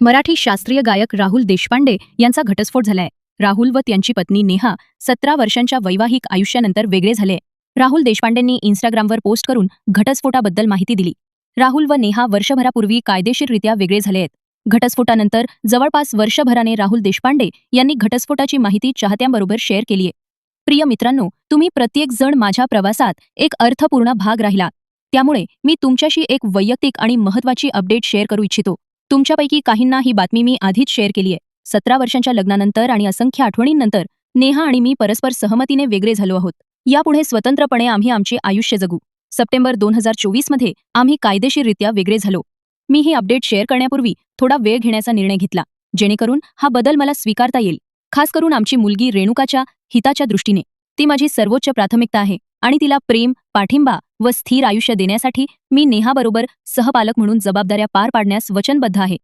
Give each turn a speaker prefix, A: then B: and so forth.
A: मराठी शास्त्रीय गायक राहुल देशपांडे यांचा घटस्फोट झालाय. राहुल व त्यांची पत्नी नेहा सतरा वर्षांच्या वैवाहिक आयुष्यानंतर वेगळे झाले. राहुल देशपांडेंनी इन्स्टाग्रामवर पोस्ट करून घटस्फोटाबद्दल माहिती दिली. राहुल व नेहा वर्षभरापूर्वी कायदेशीररित्या वेगळे झाले आहेत. घटस्फोटानंतर जवळपास वर्षभराने राहुल देशपांडे यांनी घटस्फोटाची माहिती चाहत्यांबरोबर शेअर केलीय प्रिय मित्रांनो तुम्ही प्रत्येक जण माझ्या प्रवासात एक अर्थपूर्ण भाग राहिला. त्यामुळे मी तुमच्याशी एक वैयक्तिक आणि महत्वाची अपडेट शेअर करू इच्छितो. तुमच्यापैकी काहींना ही बातमी मी आधीच शेअर केली आहे. सतरा वर्षांच्या लग्नानंतर आणि असंख्य आठवणींनंतर नेहा आणि मी परस्पर सहमतीने वेगळे झालो आहोत. यापुढे स्वतंत्रपणे आम्ही आमचे आयुष्य जगू. सप्टेंबर दोन हजार चोवीसमध्ये आम्ही कायदेशीररित्या वेगळे झालो. मी ही अपडेट शेअर करण्यापूर्वी थोडा वेळ घेण्याचा निर्णय घेतला. जेणेकरून हा बदल मला स्वीकारता येईल. खास करून आमची मुलगी रेणुकाच्या हिताच्या दृष्टीने. ती माझी सर्वोच्च प्राथमिकता आहे आणि तिला प्रेम पाठिंबा व स्थिर आयुष्य देण्यासाठी मी नेहाबरोबर सहपालक म्हणून जबाबदाऱ्या पार पाडण्यास वचनबद्ध आहे.